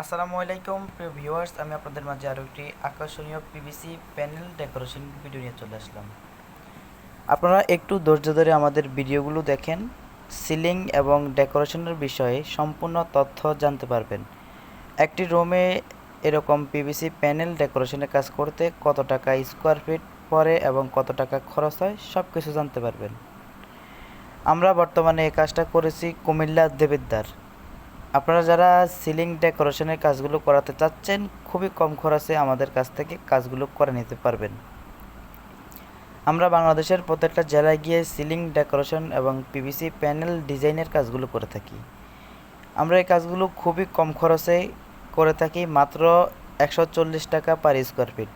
আসসালামু আলাইকুম, প্রিয় ভিউয়ার্স আমি আপনাদের মাঝে আরও একটি আকর্ষণীয় পিভিসি প্যানেল ডেকোরেশন ভিডিও নিয়ে চলে আসলাম। আপনারা একটু ধৈর্য ধরে আমাদের ভিডিওগুলো দেখেন সিলিং এবং ডেকোরেশনের বিষয়ে সম্পূর্ণ তথ্য জানতে পারবেন। একটি রুমে এরকম পিভিসি প্যানেল ডেকোরেশনের কাজ করতে কত টাকা স্কোয়ার ফিট পরে এবং কত টাকা খরচ হয় সব কিছু জানতে পারবেন। আমরা বর্তমানে এই কাজটা করেছি কুমিল্লা দেবিদ্দার আপনারা যারা সিলিং ডেকোরেশনের কাজগুলো করাতে চাচ্ছেন, খুবই কম খরচে আমাদের কাছ থেকে কাজগুলো করে নিতে পারবেন। আমরা বাংলাদেশের প্রত্যেকটা জেলায় গিয়ে সিলিং ডেকোরেশন এবং পিভিসি প্যানেল ডিজাইনের কাজগুলো করে থাকি। আমরা এই কাজগুলো খুবই কম খরচে করে থাকি, মাত্র একশো চল্লিশ টাকা পার স্কোয়ার ফিট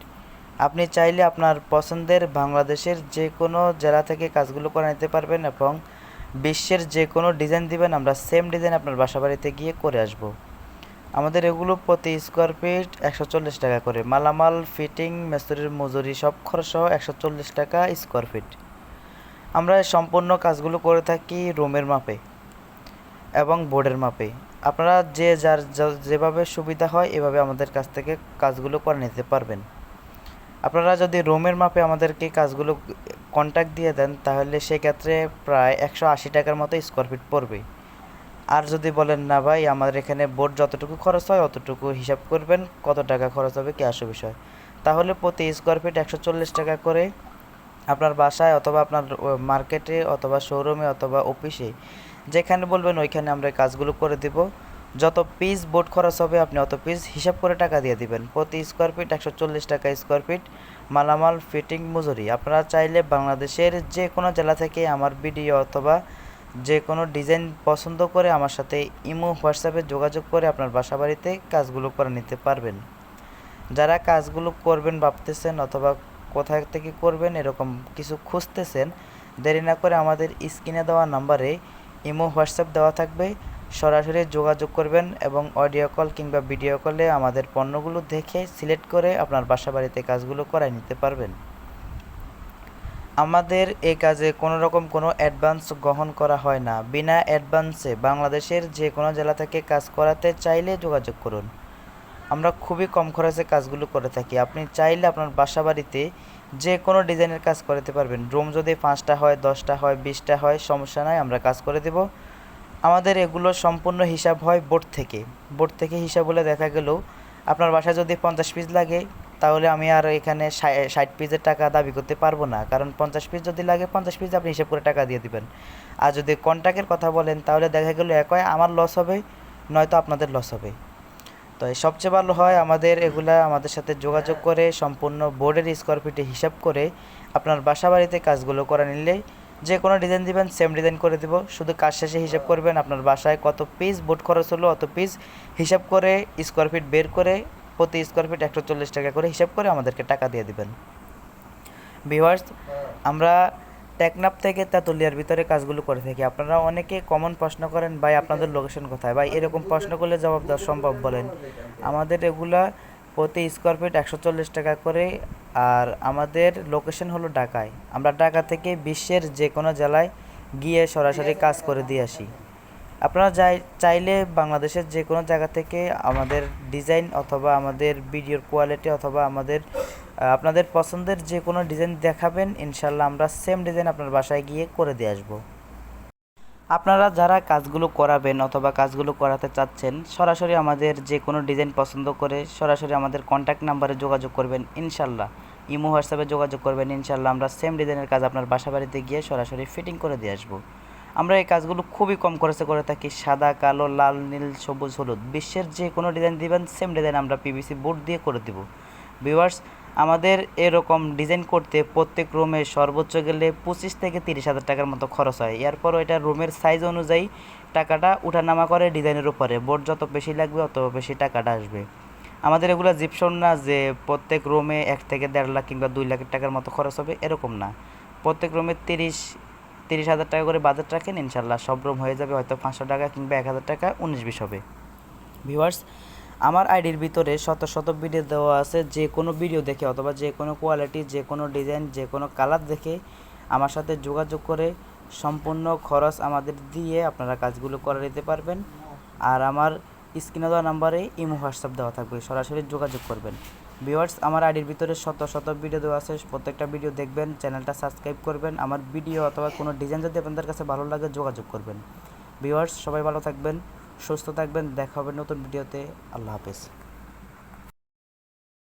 আপনি চাইলে আপনার পছন্দের বাংলাদেশের যে কোনো জেলা থেকে কাজগুলো করে নিতে পারবেন এবং বিশ্বের যে কোনো ডিজাইন দিবেন, আমরা সেম ডিজাইন আপনার বাসা বাড়িতে গিয়ে করে আসব। আমাদের এগুলো প্রতি স্কোয়ার ফিট একশো চল্লিশ টাকা করে। মালামাল ফিটিং মেসুরির মজুরি, সব খরচ সহ একশো চল্লিশ টাকা স্কোয়ার ফিট আমরা সম্পূর্ণ কাজগুলো করে থাকি রুমের মাপে এবং বোর্ডের মাপে। আপনারা যে যার যেভাবে সুবিধা হয়, এভাবে আমাদের কাছ থেকে কাজগুলো করে নিতে পারবেন। আপনারা যদি রুমের মাপে আমাদেরকে কাজগুলো কন্ট্যাক্ট দিয়ে দেন, তাহলে সেক্ষেত্রে প্রায় একশো আশি টাকার মতো স্কোয়ার ফিট পড়বে। আর যদি বলেন, না ভাই, আমাদের এখানে বোর্ড যতটুকু খরচ হয়, অতটুকু হিসাব করবেন, কত টাকা খরচ হবে কি আসে বিষয়? তাহলে প্রতি স্কোয়ার ফিট একশো চল্লিশ টাকা করে আপনার বাসায় অথবা আপনার মার্কেটে অথবা শোরুমে অথবা অফিসে যেখানে বলবেন, ওইখানে আমরা কাজগুলো করে দিব। যত পিস বোর্ড খরচ হবে, আপনি অত পিস হিসাব করে টাকা দিয়ে দিবেন। প্রতি স্কোয়ার ফিট একশো চল্লিশ টাকা স্কোয়ার ফিট মালামাল ফিটিং মজুরি। আপনারা চাইলে বাংলাদেশের যে কোনো জেলা থেকে আমার ভিডিও অথবা যে কোনো ডিজাইন পছন্দ করে আমার সাথে ইমো, হোয়াটসঅ্যাপে যোগাযোগ করে আপনার বাসা বাড়িতে কাজগুলো করে নিতে পারবেন। যারা কাজগুলো করবেন, ভাবতেছেন অথবা কোথায় থেকে করবেন, এরকম কিছু খুঁজতেছেন, দেরি না করে আমাদের স্ক্রিনে দেওয়া নাম্বারে ইমো, হোয়াটসঅ্যাপ দেওয়া থাকবে। সরাসরি যোগাযোগ করবেন এবং অডিও কল কিংবা ভিডিও কলে আমাদের পণ্যগুলো দেখে সিলেক্ট করে আপনার বাসা বাড়িতে কাজগুলো করায় নিতে পারবেন। আমাদের এই কাজে কোনো রকম কোনো অ্যাডভান্স গ্রহণ করা হয় না। বিনা অ্যাডভান্সে বাংলাদেশের যে কোনো জেলা থেকে কাজ করাতে চাইলে যোগাযোগ করুন। আমরা খুবই কম খরচে কাজগুলো করে থাকি। আপনি চাইলে আপনার বাসা বাড়িতে যে কোনো ডিজাইনের কাজ করতে পারবেন। রুম যদি পাঁচটা হয়, দশটা হয়, বিশটা হয়, সমস্যা নাই, আমরা কাজ করে দেব। আমাদের এগুলো সম্পূর্ণ হিসাব হয় বোর্ড থেকে। বোর্ড থেকে হিসাব বলে দেখা গেল আপনার বাসায় যদি পঞ্চাশ পিস লাগে, তাহলে আমি আর এখানে ষাট পিসের টাকা দাবি করতে পারব না। কারণ পঞ্চাশ পিস যদি লাগে, পঞ্চাশ পিস আপনি হিসাব করে টাকা দিয়ে দিবেন। আর যদি কন্ট্যাক্টের কথা বলেন, তাহলে দেখা গেলো এক আমার লস হবে, নয়তো আপনাদের লস হবে। তো সবচেয়ে ভালো হয় আমাদের এগুলা আমাদের সাথে যোগাযোগ করে, সম্পূর্ণ বোর্ডের স্কোয়ার ফিটে হিসাব করে, আপনার বাসা বাড়িতে কাজগুলো করে নিলে যে কোনো ডিজাইন দিবেন সেম ডিজাইন করে দেব। শুধু কাজ শেষে হিসাব করবেন আপনার বাসায় কত পিস বোর্ড খরচ হলো, অত পিস হিসাব করে স্কোয়ার ফিট বের করে প্রতি স্কোয়ার ফিট একশো চল্লিশ টাকা করে হিসাব করে আমাদেরকে টাকা দিয়ে দিবেন। ভিউয়ার্স আমরা টেকনাপ থেকে তেঁতুলিয়ার ভিতরে কাজগুলো করে থাকি। আপনারা অনেকে কমন প্রশ্ন করেন, ভাই, আপনাদের লোকেশন কোথায়? ভাই, এরকম প্রশ্ন করলে জবাব দেওয়া সম্ভব বলেন। আমাদের এগুলা প্রতি স্কোয়ার ফিট একশো চল্লিশ টাকা করে আর আমাদের লোকেশন হলো ঢাকায়। আমরা ঢাকা থেকে বিশ্বের যে কোনো জেলায় গিয়ে সরাসরি কাজ করে দিয়ে আসি। আপনারা যাই, চাইলে বাংলাদেশের যে কোনো জায়গা থেকে আমাদের ডিজাইন অথবা আমাদের ভিডিওর কোয়ালিটি অথবা আমাদের আপনাদের পছন্দের যে কোনো ডিজাইন দেখাবেন, ইনশাল্লাহ আমরা সেম ডিজাইন আপনার বাসায় গিয়ে করে দিয়ে আসব। আপনারা যারা কাজগুলো করাবেন অথবা কাজগুলো করাতে চাচ্ছেন, সরাসরি আমাদের যে কোনো ডিজাইন পছন্দ করে সরাসরি আমাদের কন্ট্যাক্ট নাম্বারে যোগাযোগ করবেন, ইনশাল্লাহ। ইমো, হোয়াটসঅ্যাপে যোগাযোগ করবেন, ইনশাল্লাহ। আমরা সেম ডিজাইনের কাজ আপনার বাসা বাড়িতে গিয়ে সরাসরি ফিটিং করে দিয়ে আসব। আমরা এই কাজগুলো খুবই কম খরচে করে থাকি। সাদা, কালো, লাল, নীল, সবুজ, হলুদ। বিশ্বের যে কোনো ডিজাইন দিবেন সেম ডিজাইন আমরা পিভিসি বোর্ড দিয়ে করে দেবো। ভিউয়ার্স আমাদের এরকম ডিজাইন করতে প্রত্যেক রুমে সর্বোচ্চ গেলে পঁচিশ থেকে তিরিশ হাজার টাকার মতো খরচ হয়। এরপরও এটা রুমের সাইজ অনুযায়ী টাকাটা উঠানামা করে ডিজাইনের উপরে। বোর্ড যত বেশি লাগবে, অত বেশি টাকাটা আসবে। আমাদের এগুলো জিপসন না যে প্রত্যেক রুমে এক থেকে দেড় লাখ কিংবা দুই লাখ টাকার মতো খরচ হবে, এরকম না। প্রত্যেক রুমে তিরিশ তিরিশ হাজার টাকা করে বাজেট রাখেন, ইনশাল্লাহ সব রুম হয়ে যাবে হয়তো পাঁচশো টাকা কিংবা এক হাজার টাকা, উনিশ, বিশ হবে। ভিউয়ার্স আমার আইডির ভিতরে শত শত ভিডিও দেওয়া আছে, যে কোনো ভিডিও দেখে অথবা যে কোনো কোয়ালিটি যে কোনো ডিজাইন যে কোনো কালার দেখে আমার সাথে যোগাযোগ করে সম্পূর্ণ খরচ আমাদের দিয়ে আপনারা কাজগুলো করে নিতে পারবেন। আর আমার স্ক্রিনে দেওয়া নাম্বারে ইমো হোয়াটসঅ্যাপ দেওয়া থাকবে, সরাসরি যোগাযোগ করবেন। ভিউয়ার্স আমার আইডির ভিতরে শত শত ভিডিও দেওয়া আছে, প্রত্যেকটা ভিডিও দেখবেন চ্যানেলটা সাবস্ক্রাইব করবেন, আমার ভিডিও অথবা কোনো ডিজাইন যদি আপনাদের কাছে ভালো লাগে যোগাযোগ করবেন। ভিউয়ার্স সবাই ভালো থাকবেন। সুস্থ থাকবেন দেখা হবে নতুন ভিডিওতে। আল্লাহ হাফেজ।